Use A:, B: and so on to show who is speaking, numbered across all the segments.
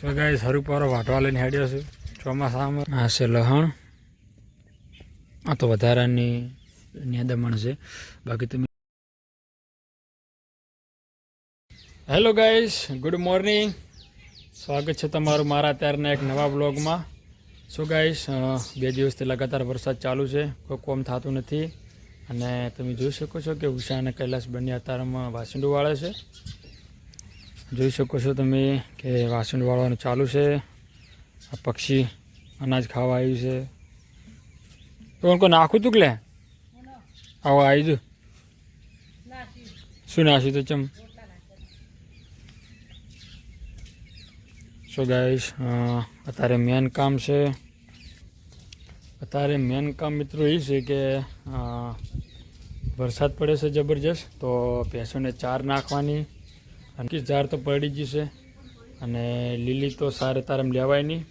A: So guys હરુપારો વાટવા લઈને હેડ્યો છું. ચોમાસામાં આ લહણ. આ તો વધારાની નિયાદમણ છે. બાકી તમે હેલો ગાઈસ ગુડ મોર્નિંગ સ્વાગત છે તમારું મારા અત્યારના એક નવા બ્લોગમાં સો ગાઈસ બે દિવસથી લગાતાર વરસાદ ચાલુ છે. કોઈ કોમ થતું નથી. અને તમે જોઈ શકો છો કે ઉષા અને કૈલાસ બંને અત્યારમાં વાસંડું વાળે છે. જોઈ શકો છો તમે કે વાસણ વાળવાનું ચાલુ છે. આ પક્ષી અનાજ ખાવા આવ્યું છે. તો કોઈ નાખું તું કે આવો આવી જો. શું નાખ્યું તો ચમ? સો ગાઈશ અત્યારે મેન કામ છે. અત્યારે મેન કામ મિત્રો એ છે કે વરસાદ પડે છે જબરજસ્ત તો ભેંસોને ચાર નાખવાની અને ઝાર તો પડી ગઈ છે અને લીલી તો સારે તારમ લેવાય નહીં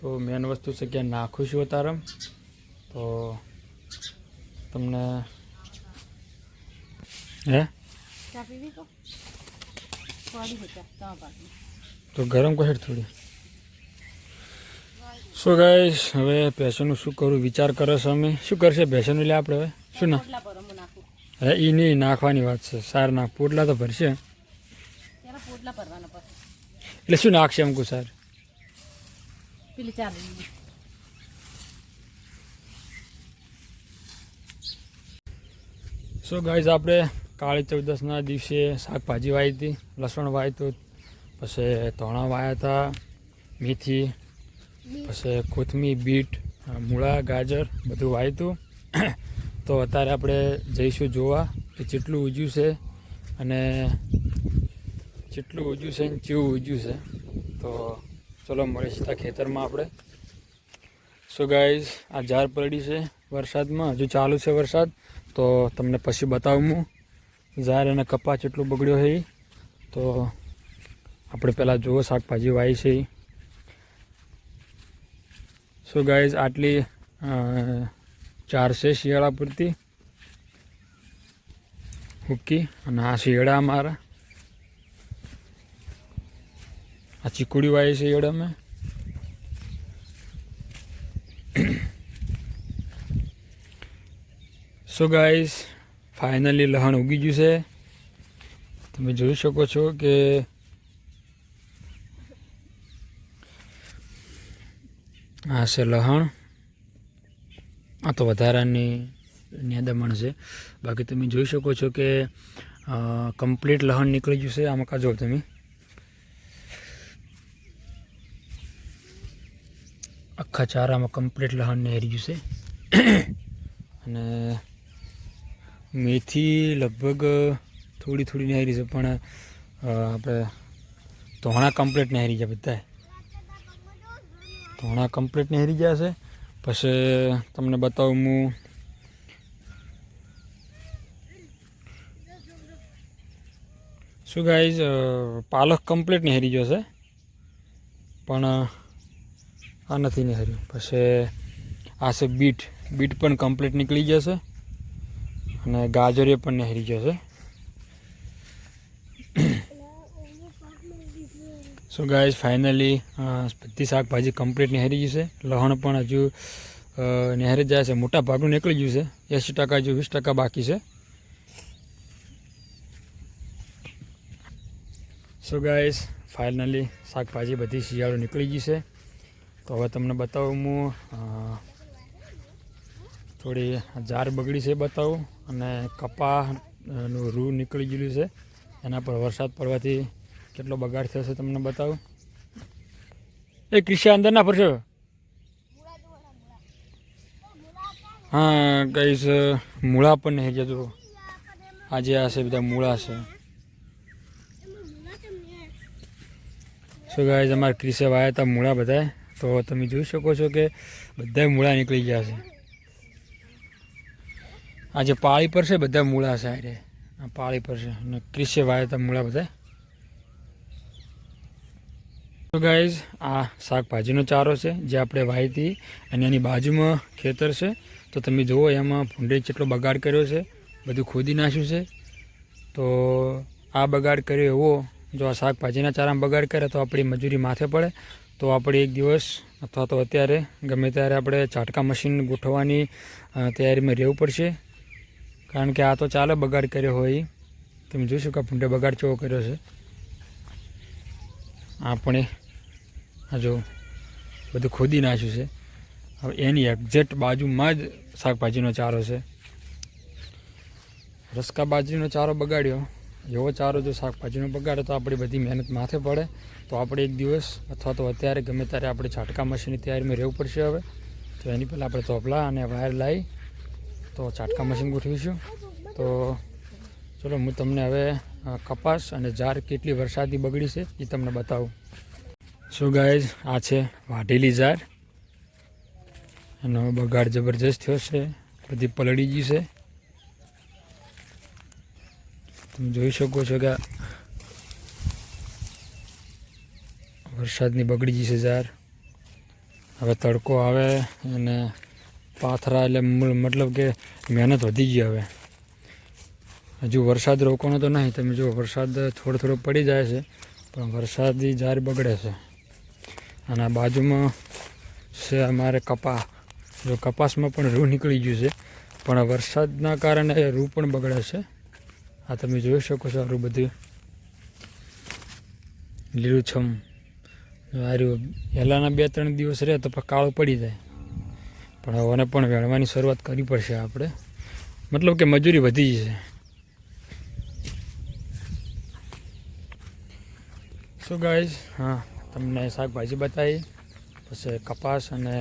A: તો મેન વસ્તુ છે કે નાખું છું તારમ તો તમને હે?
B: તો?
A: ગરમ કહેર થોડી. શું ગાઈશ હવે ભેંસોનું શું કરું? વિચાર કરો છો અમે શું કરશે ભેંસોનું લે આપણે હવે? શું ના?
B: હું
A: એ નહીં નાખવાની વાત છે. સાર નાખ. પોટલા તો ભરશે. એટલે શું નાખશે અમકુ સાર? સો ગાઈઝ આપણે કાળી ચૌદસના દિવસે શાકભાજી વાવી હતી લસણ વાવ્યું હતું પછી ધોણા વાવ્યા હતા મેથી પછી કોથમીર, બીટ મૂળા, ગાજર બધું વાવ્યું તો અત્યારે આપણે જઈશું જોવા કે જેટલું ઉજ્યું છે અને જેટલું ઉજ્યું છે ને ચેવું ઉજ્યું છે. તો ચલો મળી ત્યાં ખેતરમાં આપણે. સો ગાઈઝ આ ઝાર પડી છે વરસાદમાં. હજુ ચાલુ છે વરસાદ. તો તમને પછી બતાવું. હું ઝાર અને કપા ચેટલું બગડ્યો છે તો આપણે પહેલાં જુઓ શાકભાજી વાવી છે સો ગાઈઝ આટલી ચારસે શિયાળા પૂરતી. હુક્કી અને આ શિયાળા અમારા. આ ચીકુડી વાય છે શિયાળા મેં સો ગાઈઝ ફાઇનલી લહણ ઉગી ગયું છે. તમે જોઈ શકો છો કે આ છે લહણ. આ તો વધારાની નિયાદમણ છે. બાકી તમે જોઈ શકો છો કે કમ્પ્લીટ લહણ નીકળી ગયું છે. આમાં કાજો તમે. આખા ચારામાં કમ્પ્લીટ લહણ નેહરી ગયું છે. અને મેથી લગભગ થોડી થોડી નહેરી છે, પણ આપણે ધોણા કમ્પ્લીટ નહેરી છે બધાય. ધોણા કમ્પ્લીટ નહેરી ગયા છે. પછી તમને બતાવું હું. શું ગાઈઝ પાલક કમ્પ્લીટ નહેરી ગયો છે. પણ આ નથી નહેર્યું પછી આ છે બીટ. બીટ પણ કમ્પ્લીટ નીકળી જશે અને ગાજરે પણ નહેરી જશે સો ગાઈઝ ફાઇનલી બધી શાકભાજી કમ્પ્લીટ નહેરી છે. લહણ પણ હજુ નહેરી જાય છે. મોટા ભાગનું નીકળી ગયું છે. એંસી ટકા હજુ વીસ ટકા બાકી છે. સો ગાઈઝ ફાઇનલી શાકભાજી બધી શિયાળો નીકળી ગઈ છે. તો હવે તમને બતાવું હું થોડી જાર બગડી છે બતાવું. અને કપાનું રૂ નીકળી ગયેલું છે. એના પર વરસાદ પડવાથી કેટલો બગાડ થયો છે તમને બતાવું? એ ક્રિશા અંદર ના ફરશો હા કઈશ મૂળા પણ નહીં જતું આજે આ છે, બધા મૂળા છે. શું ગાય તમારે ક્રિસે વાયા હતા મૂળા બધા તો તમે જોઈ શકો છો કે બધા મૂળા નીકળી ગયા છે. આજે પાળી પર છે, બધા મૂળા છે આ પાળી પર છે. અને ક્રિસે વાયા હતા મૂળા બધા તો ગાઈઝ આ શાકભાજીનો ચારો છે, જે આપણે વાહીતી હતી અને એની બાજુમાં ખેતર છે. તો તમે જુઓ, એમાં ભૂંડે જેટલો બગાડ કર્યો છે, બધું ખોદી નાખ્યું છે. તો આ બગાડ કર્યો એવો, જો આ શાકભાજીના ચારામાં બગાડ કરે તો આપણી મજૂરી માથે પડે. તો આપણે એક દિવસ અથવા તો અત્યારે, ગમે ત્યારે આપણે ચાટકા મશીન ગોઠવવાની તૈયારીમાં રહેવું પડશે. કારણ કે આ તો ચાલે બગાડ કર્યો હોય. તમે જોઈશું કે ભૂંડે બગાડ ચેવો કર્યો છે. આપણે આ જો બધું ખોદી નાખ્યું છે. હવે એની એક્ઝેક્ટ બાજુમાં જ શાકભાજીનો ચારો છે. રસકા બાજરીનો ચારો બગાડ્યો. એવો ચારો જો શાકભાજીનો બગાડે તો આપણી બધી મહેનત માથે પડે. તો આપણે એક દિવસ અથવા તો અત્યારે ગમે ત્યારે આપણે છાટકા મશીનની તૈયારીમાં રહેવું પડશે હવે. તો એની પહેલાં આપણે તોપલા અને વાયર લાવી તો છાટકા મશીન ગોઠવીશું. તો ચલો, હું તમને હવે કપાસ અને જાર કેટલી વરસાદથી બગડી છે એ તમને બતાવું. શું ગાય આ છે વાઢેલી જાર. એનો બગાડ જબરજસ્ત થયો છે, બધી પલળી ગઈ છે. તમે જોઈ શકો છો કે વરસાદની બગડી ગઈ છે જાર. હવે તડકો આવે અને પાથરા એટલે મતલબ કે મહેનત વધી ગઈ હવે. હજુ વરસાદ રોકવાનો તો નહીં, તમે જો વરસાદ થોડો થોડો પડી જાય છે, પણ વરસાદી જાર બગડે છે. અને આ બાજુમાં છે અમારે કપા જો કપાસમાં પણ રૂ નીકળી ગયું છે, પણ આ વરસાદના કારણે રૂ પણ બગડે છે. આ તમે જોઈ શકો છો આરું બધું. લીલુંછમ આર્યું પહેલાંના બે ત્રણ દિવસ રહે તો કાળો પડી જાય. પણ હવે પણ વેણવાની શરૂઆત કરવી પડશે આપણે. મતલબ કે મજૂરી વધી છે. શું ગાઈઝ હા. તમને શાકભાજી બતાવી પછી કપાસ અને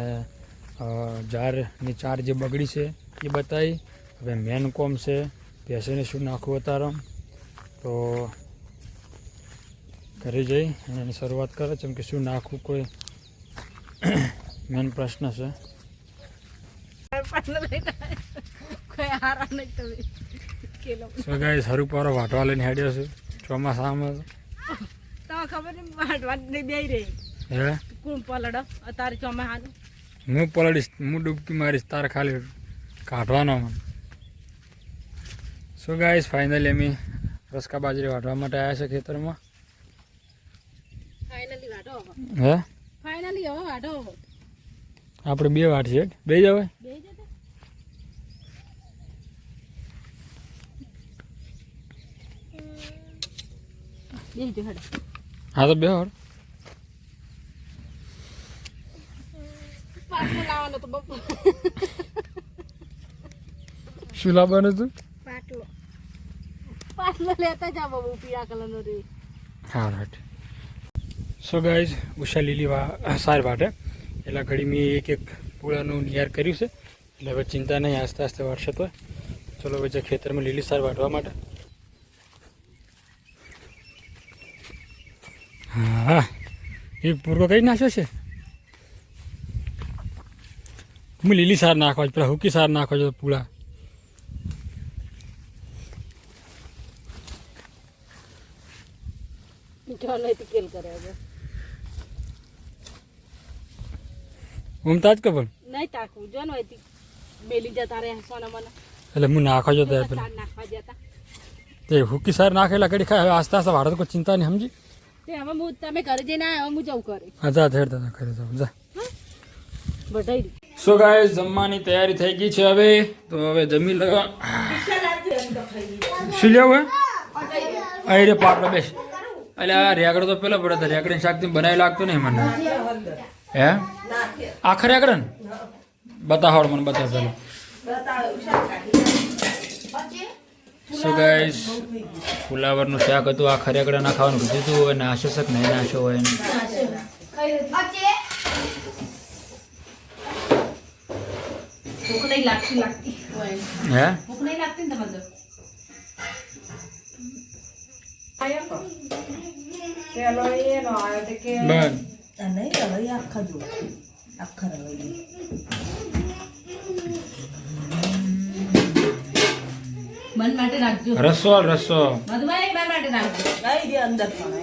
A: જારની ચાર જે બગડી છે એ બતાવી. હવે મેન કોમ છે પેસીને શું નાખવું અતારમ. તો ઘરે જઈ અને એની શરૂઆત કરે છે કે શું નાખવું કોઈ મેન પ્રશ્ન છે. સો ગાઈઝ હરું પારો વાટવા લઈને હેડ્યો છું. ચોમાસામાં
B: ખબર નહીં વાટ વાટ નહીં બે રહી.
A: હે?
B: કોણ પલડો? અત્યારે ચોમાહાનું
A: હું પલડીશ હું ડૂબકી મારીશ તારે ખાલી કાઢવાનો શું સો ગાઈઝ ફાઇનલી અમે રસકા બાજરી વાટવા માટે આવ્યા છે ખેતરમાં.
B: ફાઇનલી વાટો
A: હે?
B: ફાઇનલી હવે વાટો
A: આપણે બે વાટ છે બે જ હવે?
B: બે જ હેડ
A: હા તો બે વાર શું લાવવાનું હતું?
B: પાટલો. પાટલો લેતા જા બબુ પીળા કલરનો રે.
A: હા રાઈટ. સો ગાઈઝ ઉષા લીલીવા સાર વાટે. એટલે ઘડી મેં એક એક પૂળાનું નિયાર કર્યું છે. એટલે હવે ચિંતા નહીં આસ્તે આસ્તે વાટશે તો. ચલો હવે જે ખેતરમાં લીલી સાર વાટવા માટે. હા. એ પૂર્વ કઈ નાખ્યો છે. હું લીલી સાર નાખવા છે પેલા હુકી સાર નાખો છો પૂળા
B: જો તો કેલ કરે હવે.
A: કે પણ
B: નહીં તાકવું જો ને બેલી જતા રહે સોના મને.
A: એટલે હું પેલા તે હુકી સાર નાખેલા કડી ખાય આસ્તે આસ્તે વાળો તો કોઈ ચિંતા નહીં સમજી?
B: તે હવે હું તમે ઘરે જઈને આવ્યા હું જવું કરે
A: હા જા હેડતા હતા ખરે જાવ જા.
B: બધાઈ
A: સો ગાઈસ જમવાની તૈયારી થઈ ગઈ છે હવે. તો હવે જમી લેવા શું લેવું હે? અહીં રે પાટલો બેસ. એટલે આ રેગડો તો પેલો પડે રેગડીને શાકથી બનાવી લાગતું નહીં મને. હે? આખરે આગળ ને બતાવડ મને બતાવ પેલો. સો ગાઈઝ ફુલાવરનું શાક હતું. આ ખરેકડા ના ખાવાનું કીધું હતું અને નાશો શક નહીં નાશો હોય હે?
C: આખા જો આખા
B: મન માટે રાખજો.
A: રસો રસો.
B: મધુભાઈ મન માટે રાખજો.
C: લઈ દે અંદર પણ.